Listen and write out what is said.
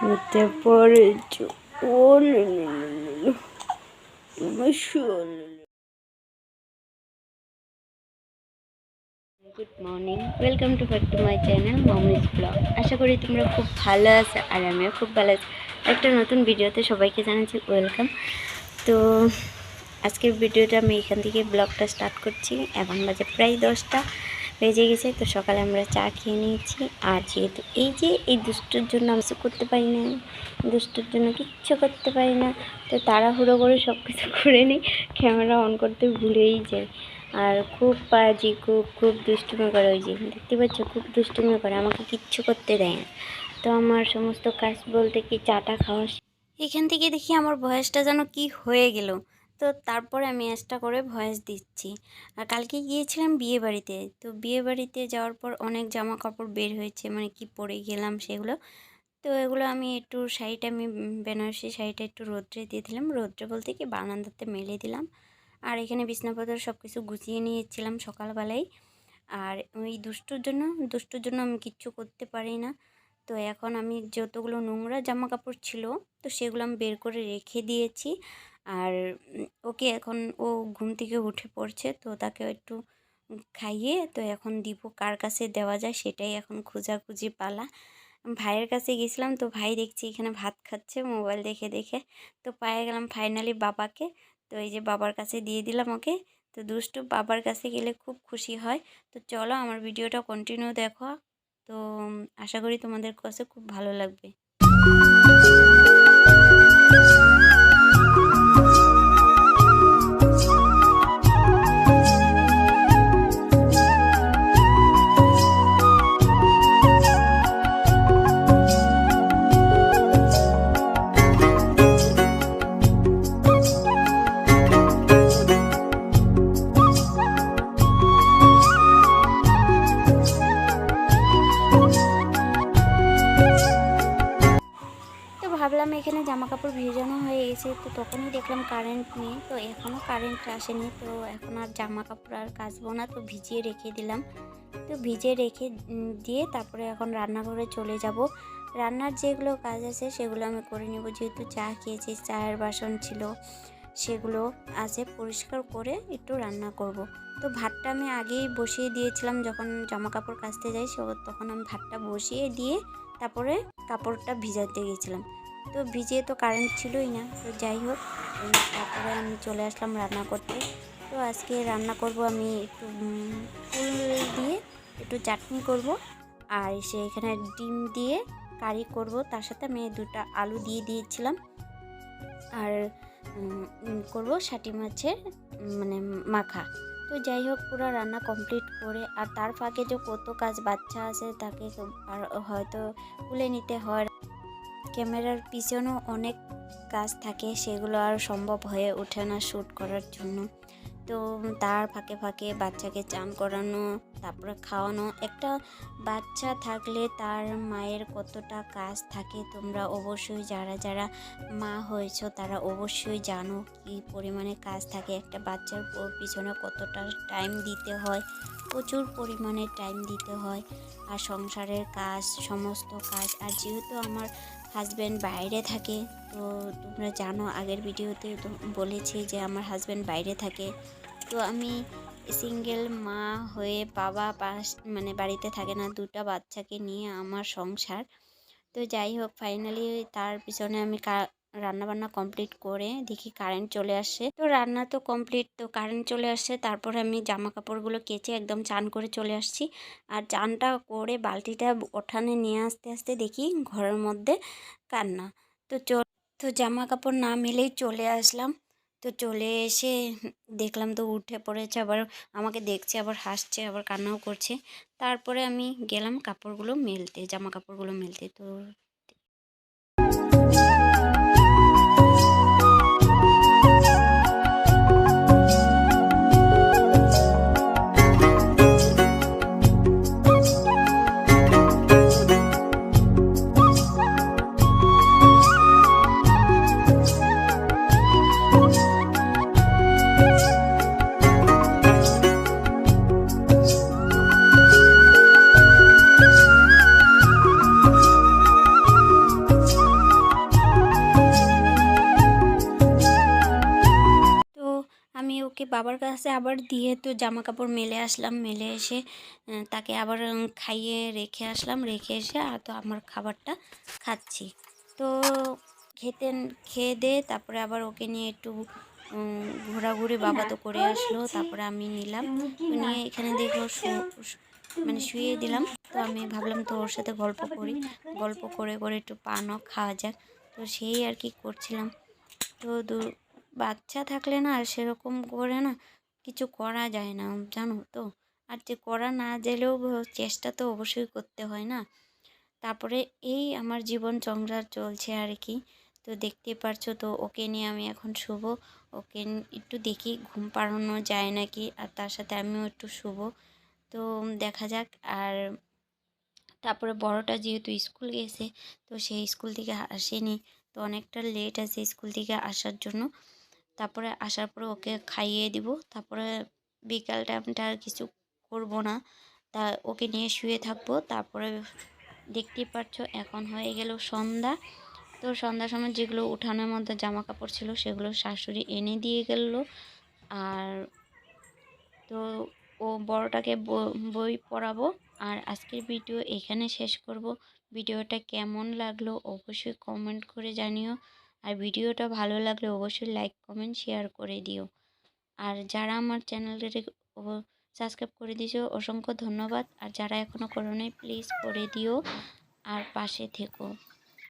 হতে পড়েছ ও good morning welcome to back to my channel mommy's vlog আশা করি তোমরা খুব ভালো আছো আর আমিও খুব ভালো আছি। একটা নতুন ভিডিওতে সবাইকে জানাচ্ছি ওয়েলকাম তো আজকের ভিডিওটা আমি এখান থেকে ব্লগটা স্টার্ট করছি। এখন বাজে প্রায় দশটা। বেজে গেছে, তো সকালে আমরা চা খেয়ে নিয়েছি। আর যেহেতু এই যে, এই দুষ্টুর জন্য আমি করতে পারি না, দুষ্টুর জন্য কিচ্ছু করতে পারি না, তো তাড়াহুড়ো করে সব কিছু করে নিই ক্যামেরা অন করতে ভুলেই যাই। আর খুব পাজি খুব খুব দুষ্টুমি করে ওই যে, দেখতে পাচ্ছ, খুব দুষ্টুমি করে, আমাকে কিচ্ছু করতে দেয় না। তো আমার সমস্ত কাজ বলতে কি, চাটা খাওয়া এখান থেকে দেখি আমার বয়সটা যেন কি হয়ে গেল। তো তারপরে আমি অ্যাসটা করে ভয়েস দিচ্ছি। আর কালকে গিয়েছিলাম বিয়ে বাড়িতে। তো বিয়ে বাড়িতে যাওয়ার পর অনেক জামা কাপড় বের হয়েছে মানে কি পরে গেলাম সেগুলো। তো এগুলো আমি একটু শাড়িটা আমি বেনারসি শাড়িটা একটু রোদ্রে দিয়ে দিলাম। রোদ্রে বলতে কি বারান্দাতে মেলে দিলাম। আর এখানে বিছনাপত্র সব কিছু গুছিয়ে নিয়েছিলাম সকালবেলায় আর ওই দুষ্টুর জন্য দুষ্টুর জন্য আমি কিচ্ছু করতে পারি না। তো এখন আমি যতগুলো নোংরা জামা কাপড় ছিল, তো সেগুলো আমি বের করে রেখে দিয়েছি। আর ওকে এখন ও ঘুম থেকে উঠে পড়ছে, তো তাকে একটু খাইয়ে, তো এখন দিব কার কাছে দেওয়া যায় সেটাই এখন খোঁজাখুঁজি পালা। ভাইয়ের কাছে গেছিলাম, তো ভাই দেখছি এখানে ভাত খাচ্ছে, মোবাইল দেখে দেখে, তো পায়ে গেলাম ফাইনালি বাবাকে, তো এই যে বাবার কাছে দিয়ে দিলাম ওকে, তো দুষ্টু বাবার কাছে গেলে খুব খুশি হয়। তো চলো আমার ভিডিওটা কন্টিনিউ দেখো, তো আশা করি তোমাদের কাছে খুব ভালো লাগবে। তো তখনই দেখলাম কারেন্ট নেই, তো এখনও কারেন্ট আসেনি, তো এখন আর জামা কাপড় আর কাচবো না, তো ভিজিয়ে রেখে দিলাম। তো ভিজে রেখে দিয়ে তারপরে এখন রান্নাঘরে চলে যাব। রান্নার যেগুলো কাজ আছে সেগুলো আমি করে নেব, যেহেতু চা খেয়েছি, চায়ের বাসন ছিল, সেগুলো আছে, পরিষ্কার করে একটু রান্না করব। তো ভাতটা আমি আগেই বসিয়ে দিয়েছিলাম, যখন জামা কাপড় কাচতে যাই, সে তখন আমি ভাতটা বসিয়ে দিয়ে তারপরে কাপড়টা ভিজাতে গেছিলাম। তো ভিজে তো কারেন্ট ছিলই না, তো যাই হোক তারপরে আমি চলে আসলাম রান্না করতে। তো আজকে রান্না করব আমি একটু ফুল দিয়ে একটু চাটনি করব, আর সে এখানে ডিম দিয়ে কারি করব, তার সাথে আমি দুটো আলু দিয়ে দিয়েছিলাম। আর করব ষাটি মাছের মানে মাখা। তো যাই হোক, পুরো রান্না কমপ্লিট করে, আর তার ফাঁকে যে কত কাজ বাচ্চা আছে, তাকে হয়তো তুলে নিতে হয় ক্যামেরার পিছনেও অনেক কাজ থাকে, সেগুলো আর সম্ভব হয়ে ওঠে না শ্যুট করার জন্য। তো তার ফাঁকে ফাঁকে বাচ্চাকে চান করানো, তারপরে খাওয়ানো। একটা বাচ্চা থাকলে তার মায়ের কতটা কাজ থাকে তোমরা অবশ্যই যারা যারা মা হয়েছো তারা অবশ্যই জানো কি পরিমাণে কাজ থাকে। একটা বাচ্চার পিছনে কতটা টাইম দিতে হয়, প্রচুর পরিমাণে টাইম দিতে হয়। আর সংসারের কাজ, সমস্ত কাজ। আর যেহেতু আমার হাজব্যান্ড বাইরে থাকে। তো তোমরা জানো, আগের ভিডিওতে বলেছি যে আমার হাজব্যান্ড বাইরে থাকে। তো আমি সিঙ্গেল মা হয়ে বাবা পাশ মানে বাড়িতে থাকে না, দুটা বাচ্চাকে নিয়ে আমার সংসার। তো যাই হোক ফাইনালি তার পিছনে আমি রান্না বান্না কমপ্লিট করে দেখি কারেন্ট চলে আসছে। তো রান্না তো কমপ্লিট তো কারেন্ট চলে আসছে, তারপরে আমি জামা কাপড়গুলো কেচে একদম চান করে চলে আসছি। আর চানটা করে বালতিটা ওঠানে নিয়ে আসতে আসতে দেখি ঘরের মধ্যে কান্না। তো চল তো জামা কাপড় না মেলেই চলে আসলাম। তো চলে এসে দেখলাম তো উঠে পড়েছে, আবার আমাকে দেখছে, আবার হাসছে, আবার কান্নাও করছে। তারপরে আমি গেলাম কাপড়গুলো মেলতে জামা কাপড়গুলো মেলতে। তো বাবার কাছে আবার দিয়ে তো জামা কাপড় মেলে আসলাম মেলে এসে তাকে আবার খাইয়ে রেখে আসলাম রেখে এসে আর তো আমার খাবারটা খাচ্ছি। তো খেতে খেয়ে দে তারপরে আবার ওকে নিয়ে একটু ঘোরাঘুরি বাবা তো করে আসলো তারপরে আমি নিলাম। নিয়ে এখানে শু- মানে শুয়ে দিলাম। তো আমি ভাবলাম তো ওর সাথে গল্প করি গল্প করে করে একটু পানও খাওয়া যাক। তো সেই আর কি করছিলাম। তো বাচ্চা থাকলে না সেরকম করে না কিছু করা যায় না, জানো তো। আর যে করা না গেলেও চেষ্টা তো অবশ্যই করতে হয় না। তারপরে এই আমার জীবন সংসার চলছে আর কি। তো দেখতে পারছ তো, ওকে নিয়ে আমি এখন শুভ ওকে একটু দেখি ঘুম পাড়ানো যায় নাকি, আর তার সাথে আমিও একটু শুভ তো দেখা যাক, আর তারপরে বড়টা যেহেতু স্কুল গেছে, তো সেই স্কুল থেকে আসেনি। তো অনেকটা লেট আছে স্কুল থেকে আসার জন্য। তারপরে আসার পরে ওকে খাইয়ে দিব। তারপরে বিকাল টাইমটা আর কিছু করব না। তা ওকে নিয়ে শুয়ে থাকব। তারপরে দেখতেই পাচ্ছ এখন হয়ে গেল সন্ধ্যা। তো সন্ধ্যার সময় যেগুলো উঠানোর মধ্যে জামা কাপড় ছিল সেগুলো শাশুড়ি এনে দিয়ে গেল। আর তো ও বড়টাকে বই পড়াবো। আর আজকের ভিডিও এখানে শেষ করব। ভিডিওটা কেমন লাগল অবশ্যই কমেন্ট করে জানিও। আর ভিডিওটা ভালো লাগলে অবশ্যই লাইক কমেন্ট শেয়ার করে দিও। আর যারা আমার চ্যানেলটাকে সাবস্ক্রাইব করে দিয়েছ, অসংখ্য ধন্যবাদ। আর যারা এখনও করো প্লিজ করে দিও। আর পাশে থেকো।